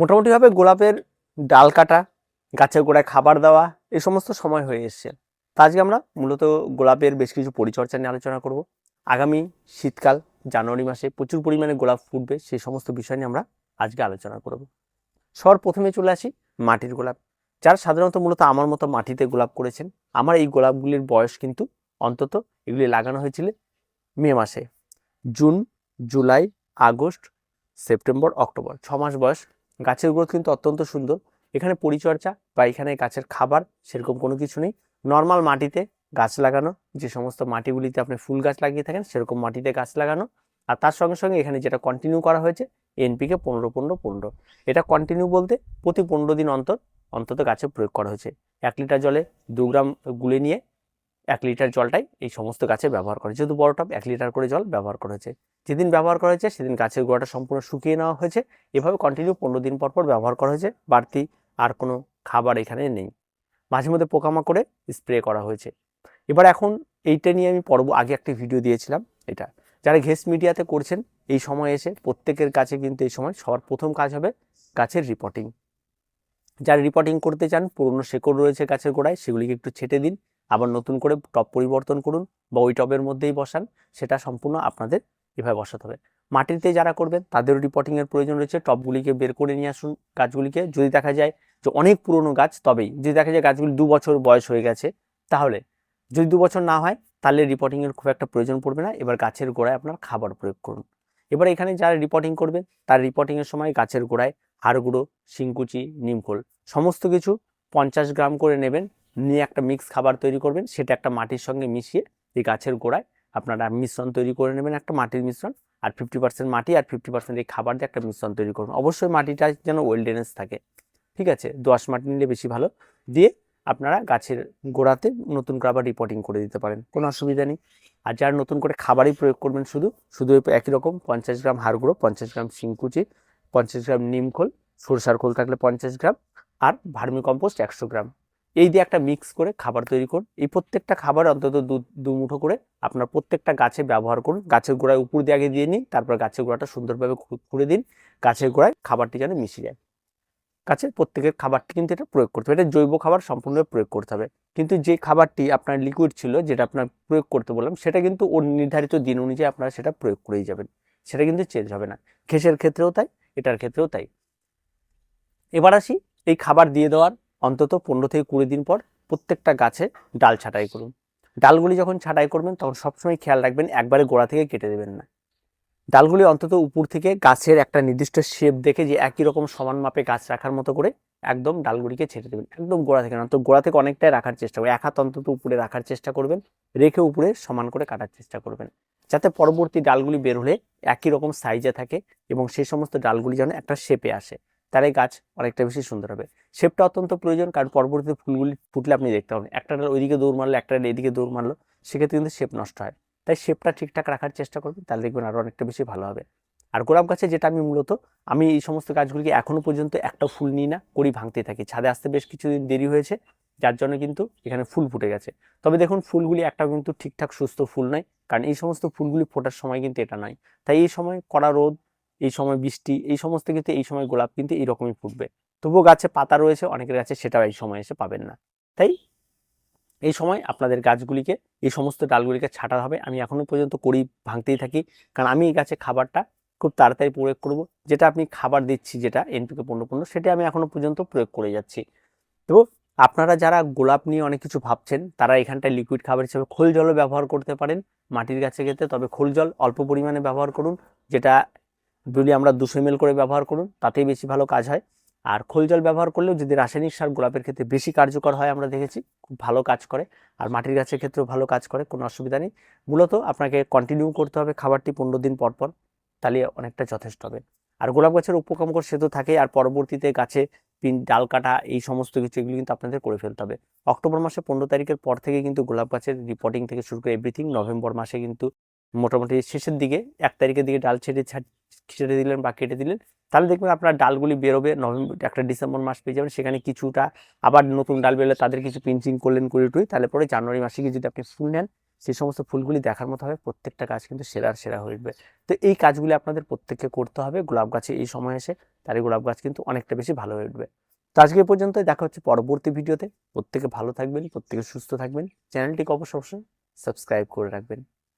মোটামুটিভাবে গোলাপের ডাল কাটা, গাছের গোড়ায় খাবার দেওয়া এই সমস্ত সময় হয়ে এসছে। তা আজকে আমরা মূলত গোলাপের বেশ কিছু পরিচর্যা নিয়ে আলোচনা করব। আগামী শীতকাল, জানুয়ারি মাসে প্রচুর পরিমাণে গোলাপ ফুটবে সেই সমস্ত বিষয় নিয়ে আমরা আজকে আলোচনা করব। সবার প্রথমে চলে আসি মাটির গোলাপ। যারা সাধারণত মূলত আমার মতো মাটিতে গোলাপ করেছেন, আমার এই গোলাপগুলির বয়স কিন্তু অন্তত এগুলি লাগানো হয়েছিল মে মাসে। June, July, August, September, October, ছ মাস বয়স গাছের গ্রোথ কিন্তু অত্যন্ত সুন্দর। এখানে পরিচর্যা বা এখানে গাছের খাবার সেরকম কোনো কিছু নেই। নর্মাল মাটিতে গাছ লাগানো, যে সমস্ত মাটিগুলিতে আপনি ফুল গাছ লাগিয়ে থাকেন সেরকম মাটিতে গাছ লাগানো। আর তার সঙ্গে সঙ্গে এখানে যেটা কন্টিনিউ করা হয়েছে এনপিকে পনেরো পনেরো পনেরো। এটা কন্টিনিউ বলতে প্রতি পনেরো দিন অন্তর অন্তত গাছে প্রয়োগ করা হয়েছে। এক লিটার জলে দু গ্রাম গুলে নিয়ে এক লিটার জলটাই এই সমস্ত গাছে ব্যবহার করে। যেহেতু বড় টব, এক লিটার করে জল ব্যবহার করা হয়েছে। যেদিন ব্যবহার করা হয়েছে, সেদিন গাছের গোড়াটা সম্পূর্ণ শুকিয়ে নেওয়া হয়েছে। এভাবে কন্টিনিউ পনেরো দিন পর পর ব্যবহার করা হয়েছে। বাড়তি আর কোনো খাবার এখানে নেই। মাঝে মধ্যে পোকামাকড়ে স্প্রে করা হয়েছে। এবার এখন এইটা নিয়ে আমি পর্ব, আগে একটি ভিডিও দিয়েছিলাম, এটা। যারা ঘেস মিডিয়াতে করছেন, এই সময় এসে প্রত্যেকের কাছে কিন্তু এই সময় সবার প্রথম কাজ হবে গাছের রিপোর্টিং যারা রিপোর্টিং করতে চান, পুরনো শেকড় রয়েছে গাছের গোড়ায়, সেগুলিকে একটু ছেটে দিন। আবার নতুন করে টব পরিবর্তন করুন বা ওই টবের মধ্যেই বসান, সেটা সম্পূর্ণ আপনাদের এভাবে বসাতে হবে। মাটিতে যারা করবেন তাদেরও রিপোর্টিংয়ের প্রয়োজন রয়েছে। টবগুলিকে বের করে নিয়ে আসুন গাছগুলিকে। যদি দেখা যায় যে অনেক পুরনো গাছ, তবেই যদি দেখা যায় গাছগুলি দু বছর বয়স হয়ে গেছে, তাহলে যদি দু বছর না হয়, তাহলে রিপোর্টিংয়ের খুব একটা প্রয়োজন পড়বে না। এবার গাছের গোড়ায় আপনার খাবার প্রয়োগ করুন। এবার এখানে যারা রিপোর্টিং করবেন, তার রিপোর্টিংয়ের সময় গাছের গোড়ায় হাড়গুঁড়ো, শিংকুচি, নিমখোল, সমস্ত কিছু পঞ্চাশ গ্রাম করে নেবেন। নিয়ে একটা মিক্স খাবার তৈরি করবেন, সেটা একটা মাটির সঙ্গে মিশিয়ে এই গাছের গোড়ায় আপনারা মিশ্রণ তৈরি করে নেবেন একটা মাটির মিশ্রণ, আর ফিফটি পার্সেন্ট মাটি আর ফিফটি পার্সেন্ট এই খাবার দিয়ে একটা মিশ্রণ তৈরি করবেন। অবশ্যই মাটিটা যেন ওয়েলডেনেস থাকে, ঠিক আছে? দোআঁশ মাটি নিলে বেশি ভালো, দিয়ে আপনারা গাছের গোড়াতে নতুন করে আবার রিপোর্টিং করে দিতে পারেন, কোনো অসুবিধা নেই। আর যারা নতুন করে খাবারই প্রয়োগ করবেন শুধু শুধু একই রকম, পঞ্চাশ গ্রাম হাড়গুঁড়ো পঞ্চাশ গ্রাম শিংকুচি পঞ্চাশ গ্রাম নিমখোল সরষার খোল থাকলে পঞ্চাশ গ্রাম, আর ভার্মি কম্পোস্ট একশো গ্রাম। এই দিয়ে একটা মিক্স করে খাবার তৈরি করুন। এই প্রত্যেকটা খাবার অন্তত দু দু মুঠো করে আপনার প্রত্যেকটা গাছে ব্যবহার করুন। গাছের গোড়ায় উপর দিয়ে আগে দিয়ে নিন, তারপর গাছের গোড়াটা সুন্দরভাবে খুঁড়ে দিন। গাছের গোড়ায় খাবারটি যেন মিশে যায়। গাছের প্রত্যেকের খাবারটি কিন্তু এটা প্রয়োগ করতে হবে। এটা জৈব খাবার সম্পূর্ণভাবে প্রয়োগ করতে হবে। কিন্তু যে খাবারটি আপনার লিকুইড ছিল, যেটা আপনার প্রয়োগ করতে বললাম, সেটা কিন্তু ওর নির্ধারিত দিন অনুযায়ী আপনারা সেটা প্রয়োগ করেই যাবেন। সেটা কিন্তু চেঞ্জ হবে না। ঘেসের ক্ষেত্রেও তাই, এটার ক্ষেত্রেও তাই। এবার আসি, এই খাবার দিয়ে দেওয়ার অন্তত পনেরো থেকে কুড়ি দিন পর প্রত্যেকটা গাছে ডাল ছাঁটাই করুন। ডালগুলি যখন ছাঁটাই করবেন, তখন সবসময় খেয়াল রাখবেন, একবারে গোড়া থেকে কেটে দেবেন না। ডালগুলি অন্তত উপর থেকে গাছের একটা নির্দিষ্ট শেপ দেখে যে একই রকম সমান মাপে গাছ রাখার মতো করে একদম ডালগুলিকে ছেড়ে দেবেন, একদম গোড়া থেকে না তো গোড়া থেকে অনেকটাই রাখার চেষ্টা করবেন। এক হাত অন্তত উপরে রাখার চেষ্টা করবেন, রেখে উপরে সমান করে কাটার চেষ্টা করবেন, যাতে পরবর্তী ডালগুলি বের হলে একই রকম সাইজে থাকে এবং সেই সমস্ত ডালগুলি যেন একটা শেপে আসে। তার এই গাছ অনেকটা বেশি সুন্দর হবে। শেপটা অত্যন্ত প্রয়োজন, কারণ পরবর্তীতে ফুলগুলি ফুটলে আপনি দেখতে পাবেন। একটা ওইদিকে দৌড় মারলো, একটা এদিকে দৌড় মারলো, সেক্ষেত্রে কিন্তু শেপ নষ্ট হয়। তাই শেপটা ঠিকঠাক রাখার চেষ্টা করবেন, তাহলে দেখবেন আরও অনেকটা বেশি ভালো হবে। আর গোলাপ গাছে যেটা আমি মূলত, আমি এই সমস্ত গাছগুলিকে এখনও পর্যন্ত একটা ফুল নিই না, করি ভাঙতে থাকি। ছাদে আসতে বেশ কিছুদিন দেরি হয়েছে, যার জন্য কিন্তু এখানে ফুল ফুটে গেছে। তবে দেখুন, ফুলগুলি একটাও কিন্তু ঠিকঠাক সুস্থ ফুল নয়, কারণ এই সমস্ত ফুলগুলি ফোটার সময় কিন্তু এটা নয়। তাই এই সময় কড়া রোদ এই সময় বৃষ্টি, এই সমস্ত কিন্তু এই সময় গোলাপ কিন্তু এইরকমই ফুটবে। তবুও গাছে পাতা রয়েছে, অনেকের গাছে সেটাও এই সময় এসে পাবেন না। তাই এই সময় আপনাদের গাছগুলিকে, এই সমস্ত ডালগুলিকে ছাঁটা হবে। আমি এখনও পর্যন্ত করি ভাঙতেই থাকি, কারণ আমি এই গাছে খাবারটা খুব তাড়াতাড়ি প্রয়োগ করব। যেটা আপনি খাবার দিচ্ছি, যেটা এনপিকে পণ্য পণ্য সেটা আমি এখনও পর্যন্ত প্রয়োগ করে যাচ্ছি। তো আপনারা যারা গোলাপ নিয়ে অনেক কিছু ভাবছেন, তারা এখানটায় লিকুইড খাবার হিসেবে খোল জলও ব্যবহার করতে পারেন। মাটির গাছে ক্ষেত্রে তবে খোল জল অল্প পরিমাণে ব্যবহার করুন, যেটা যদি আমরা দুশো এমএল করে ব্যবহার করুন, তাতেই বেশি ভালো কাজ হয়। আর খোল জল ব্যবহার করলেও যদি রাসায়নিক সার গোলাপের ক্ষেত্রে বেশি কার্যকর হয়, আমরা দেখেছি খুব ভালো কাজ করে। আর মাটির গাছের ক্ষেত্রেও ভালো কাজ করে, কোনো অসুবিধা নেই। মূলত আপনাকে কন্টিনিউ করতে হবে খাবারটি পনেরো দিন পর পর, তাহলে অনেকটা যথেষ্ট হবে। আর গোলাপ গাছের উপকামকর সে তো থাকেই আর পরবর্তীতে গাছে পিন, ডাল কাটা, এই সমস্ত কিছু, এগুলো কিন্তু আপনাদের করে ফেলতে হবে। অক্টোবর মাসে পনেরো তারিখের পর থেকে কিন্তু গোলাপ গাছের রিপোর্টিং থেকে শুরু করে এভরিথিং নভেম্বর মাসে কিন্তু মোটামুটি শেষের দিকে, এক তারিখের দিকে ডাল ছেড়ে ছাড়- দিলেন বা কেটে দিলেন, তাহলে দেখবেন আপনার ডালগুলি বেরোবে, নভেম্বর, একটা ডিসেম্বর মাস পেয়ে যাবেন, সেখানে কিছুটা আবার নতুন ডাল বেরোলে তাদের কিছু পিঞ্চিং করলেন করে টুই, তাহলে পরে জানুয়ারি মাসে গিয়ে যদি আপনি ফুল নেন সেই সমস্ত ফুলগুলি দেখার মতো হবে, প্রত্যেকটা গাছ কিন্তু সেরার সেরা হয়ে উঠবে। তো এই কাজগুলি আপনাদের প্রত্যেককে করতে হবে, গোলাপ গাছে এই সময় এসে এই গোলাপ গাছ কিন্তু অনেকটা বেশি ভালো হয়ে উঠবে। তো আজকে পর্যন্ত দেখা হচ্ছে পরবর্তী ভিডিওতে, প্রত্যেকে ভালো থাকবেন, প্রত্যেকে সুস্থ থাকবেন, চ্যানেলটিকে অবশ্য অবশ্যই সাবস্ক্রাইব করে রাখবেন।